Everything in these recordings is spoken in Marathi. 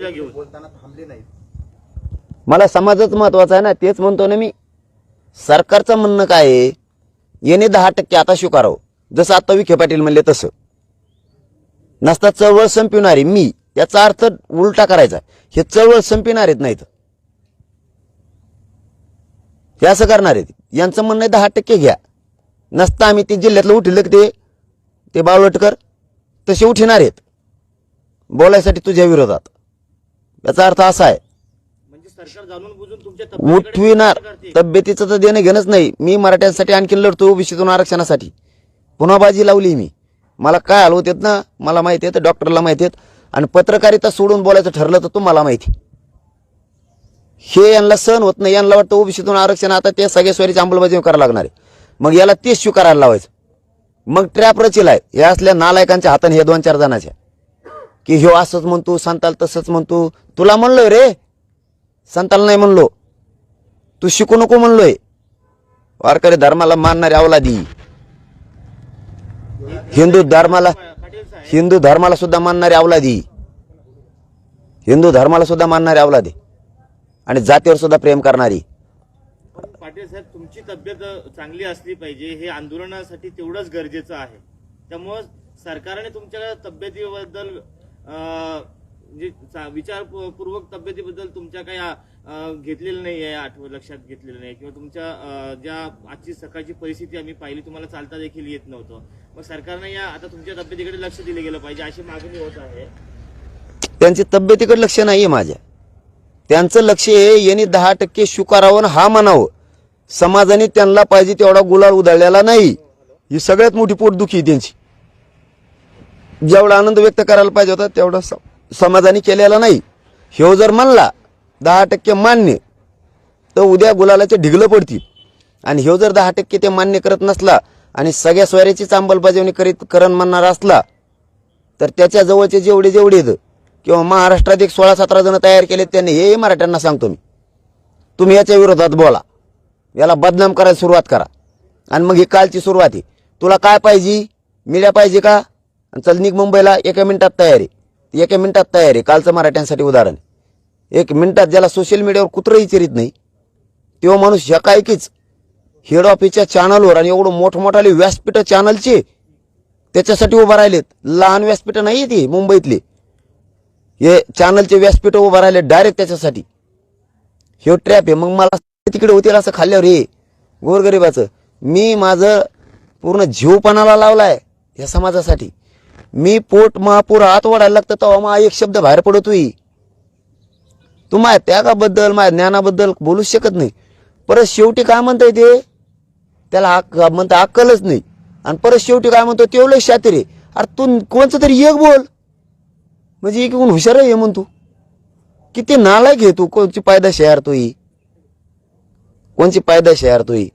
व्यक्तीला घेऊन. बोलताना थांबले नाहीत. मला समाजच महत्त्वाचा आहे ना तेच म्हणतो ना मी. सरकारचं म्हणणं काय आहे? येणे दहा टक्के आता स्वीकारावं. जसं आता विखे पाटील म्हणले तसं. नसता चळवळ संपविणारी मी याचा अर्थ उलटा करायचा हे चळवळ संपविणार आहेत नाहीत. हे असं करणार आहेत यांचं म्हणणं आहे दहा टक्के घ्या. नसता आम्ही ते जिल्ह्यातलं उठलं की ते ते बावळटकर तसे उठणार आहेत बोलायसाठी तुझ्या विरोधात. याचा अर्थ असा आहे. म्हणजे उठविणार. तब्येतीचं तर देणं घेणंच नाही. मी मराठ्यांसाठी आणखी लढतो ओबीसीतून आरक्षणासाठी. पुन्हा बाजी लावली मी. मला काय हलवत येत ना मला माहिती आहे डॉक्टरला माहिती आहेत. आणि पत्रकारिता सोडून बोलायचं ठरलं तर तुम्हाला माहिती. हे यांना सहन होत नाही. यांना वाटतं ओबीसीतून आरक्षण आता ते सगळ्या स्वारीची अंमलबजावणी करायला लागणार आहे. मग याला तेच स्वीकारायला लावायचं. मग ट्रॅप रचिलाय हे असल्या नालायकांच्या हाताने हे दोन चार जणाच्या की ह्यो असंच म्हणतो संताल तसंच म्हणतो. तुला म्हणलोय रे. संताला नाही म्हणलो. तू शिकू नको म्हणलोय. वारकरी धर्माला मानणारी अवलादी. हिंदू धर्माला हिंदू धर्माला सुद्धा मानणारी अवलादी. हिंदू धर्माला सुद्धा मानणारी अवलादी. आणि जातीवर सुद्धा प्रेम करणारी. पाटील साहेब तुमची तब्येत चांगली असली पाहिजे. हे आंदोलनासाठी तेवढंच गरजेचं आहे. त्यामुळं सरकारने तुमच्या तब्येतीबद्दल जे म्हणजे चा- विचारपूर्वक तब्येतीबद्दल तुमच्या काही घेतलेलं नाही आहे आठवण लक्षात घेतलेलं नाही किंवा तुमच्या ज्या आजची सकाळची परिस्थिती आम्ही पाहिली तुम्हाला चालता देखील येत नव्हतं. मग सरकारने या आता तुमच्या तब्येतीकडे लक्ष दिलं गेलं पाहिजे अशी मागणी होत आहे. त्यांची तब्येतीकडे लक्ष नाहीये माझ्या. त्यांचं लक्ष हे यांनी दहा टक्के स्वीकारावं हा म्हणावं. समाजाने त्यांना पाहिजे तेवढा गुलाल उधळलेला नाही. ही सगळ्यात मोठी पोटदुखी आहे त्यांची. जेवढा आनंद व्यक्त करायला पाहिजे होता तेवढा स- समाजाने केलेला नाही. ह्यो जर म्हणला दहा टक्के मान्य तर उद्या गुलालाचे ढिगलं पडतील. आणि ह्यो जर दहा टक्के ते मान्य करत नसला आणि सगळ्या स्वैराचीच अंमलबजावणी करीत करण म्हणणार असला तर त्याच्या जवळचे जेवढे जेवढे आहेत किंवा महाराष्ट्रात एक सोळा सतरा जण तयार केलेत त्यांनी हे मराठ्यांना सांगतो मी. तुम्ही याच्या विरोधात बोला. याला बदनाम करायला सुरुवात करा. आणि मग ही कालची सुरुवात आहे. तुला काय पाहिजे? मिड्या पाहिजे का? आणि चल निघ मुंबईला एका मिनिटात तयारी. एका मिनिटात तयारी. कालचं मराठ्यांसाठी उदाहरण. एक मिनिटात ज्याला सोशल मीडियावर कुत्रं विचारित नाही तेव्हा माणूस एकाएकीच हेड ऑफिसच्या चॅनलवर आणि एवढं मोठमोठाले व्यासपीठं चॅनलचे त्याच्यासाठी उभं राहिलेत. लहान व्यासपीठं नाही ती मुंबईतली. हे चॅनलचे व्यासपीठ उभं राहिले डायरेक्ट त्याच्यासाठी. हे ट्रॅप आहे. मग मला तिकडे होतील असं खाल्ल्यावर हे गोरगरिबाचं. मी माझं पूर्ण जीवपणाला लावलाय या समाजासाठी. मी पोट महापूर हात वाढायला लागतं तेव्हा मा एक शब्द बाहेर पडतोय तू माझ्या त्यागाबद्दल माझ्या ज्ञानाबद्दल बोलूच शकत नाही. परत शेवटी काय म्हणताय ते? त्याला अक म्हणता अक्कलच नाही. आणि परत शेवटी काय म्हणतो तेवढं शातीर आहे. अरे तू कोणचं तरी एक बोल. म्हणजे एक कोण हुशार आहे म्हण तू. किती नालायक आहे तू. कोणची पायदाशी यार तू ही? कोणची पायदाशी यार तू ही?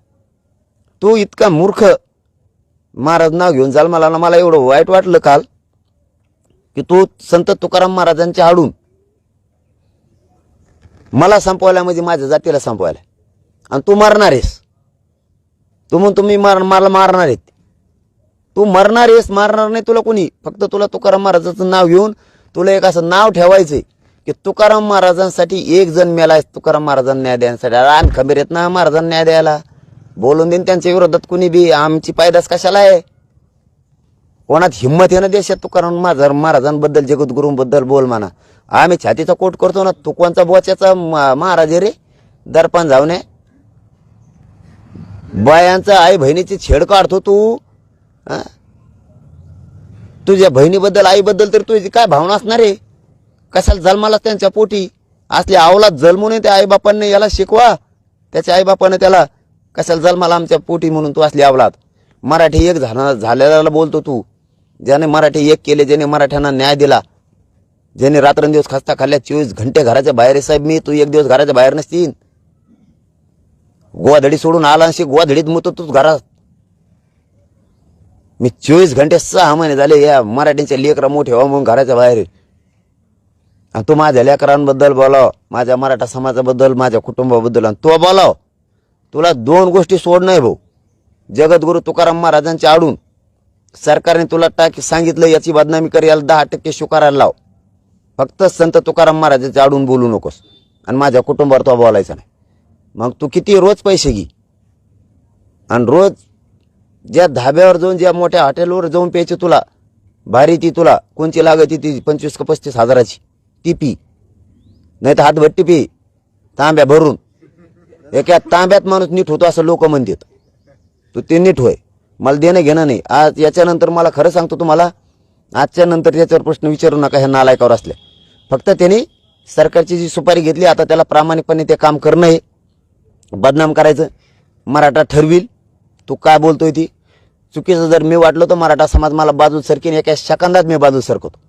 तू इतका मूर्ख. महाराज नाव घेऊन जाल मला ना मला एवढं वाईट वाटलं काल की तू संत तुकाराम महाराजांच्या आडून मला संपवायला म्हणजे माझ्या जातीला संपवायला. आणि तू मारणार आहेस. तू म्हणतो मी मार मला मारणार आहेत. तू मरणार आहेस मारणार नाही तुला कोणी. फक्त तुला तुकाराम महाराजाचं नाव घेऊन तुला एक असं नाव ठेवायचंय की तुकाराम महाराजांसाठी एक जण मेलाय तुकाराम महाराजांना न्याय देण्यासाठी. अरे खबीर येत ना महाराजांना न्याय द्यायला. बोलून देईन त्यांच्या विरोधात कुणी बी. आमची पायदास कशाला आहे? कोणात हिंमत आहे ना देशात? तुकाराम माझा महाराजांबद्दल जगद्गुरूंबद्दल बोल म्हणा. आम्ही छातीचा कोट करतो ना तू कोणचा बोच्याचा म- महाराज रे. दर्पण जाऊ नये बायांचा आई बहिणीची छेड काढतो तू. तुझ्या बहिणीबद्दल आईबद्दल तर तुझी काय भावना असणार आहे? कशाला जन्माला त्यांच्या पोटी? असल्या आवलात जन्मून त्या आईबापांनी याला शिकवा. त्याच्या आईबापाने त्याला कशाला जन्माला आमच्या पोटी म्हणून तू असली आवलात मराठी एक झाला झालेला बोलतो तू. ज्याने मराठी एक केले ज्याने मराठ्यांना न्याय दिला ज्याने रात्रंदिवस खस्ता खाल्ल्या चोवीस घंटे घराच्या बाहेर आहे साहेब मी तू एक दिवस घराच्या बाहेर नसतील गोवाधडी सोडून आला अशी गोवाधडीत मुतो तूच घरात. मी चोवीस घंटे सहा महिने झाले या मराठीच्या लेकरा मोठे व्हा म्हणून घराच्या बाहेर आहे. आणि तू माझ्या लेकरांबद्दल बोलाव माझ्या मराठा समाजाबद्दल माझ्या कुटुंबाबद्दल आणि तो बोलाव. तुला दोन गोष्टी सोडणं आहे भाऊ. जगद्गुरु तुकाराम महाराजांच्या आडून सरकारने तुला टाक सांगितलं याची बदनामी कर याला दहा टक्के स्वीकारायला लाव. फक्त संत तुकाराम महाराजांच्या आडून बोलू नकोस. आणि माझ्या कुटुंबावर तो बोलायचा नाही. मग तू किती रोज पैसे घे. आणि रोज ज्या धाब्यावर जाऊन ज्या मोठ्या हॉटेलवर जाऊन प्यायची तुला भारी ती तुला कोणची लागायची ती पंचवीस का पस्तीस हजाराची ती पी. नाही तर हातभट्टी पी. तांब्या भरून. एका तांब्यात माणूस नीट होतो असं लोक म्हणतात. तो ते नीट होय. मला देणं घेणं नाही. आज याच्यानंतर मला खरं सांगतो तुम्हाला आजच्या नंतर याच्यावर प्रश्न विचारू नका ह्या नालायकावर असल्या. फक्त त्यांनी सरकारची जी सुपारी घेतली आता त्याला प्रामाणिकपणे ते काम करणं हे. बदनाम करायचं. मराठा ठरविल. तू काय बोलतोय ती? चुकीचं जर मी वाटलं तर मराठा समाज मला बाजू सरकीन एका सेकंदात मी बाजू सरकवतो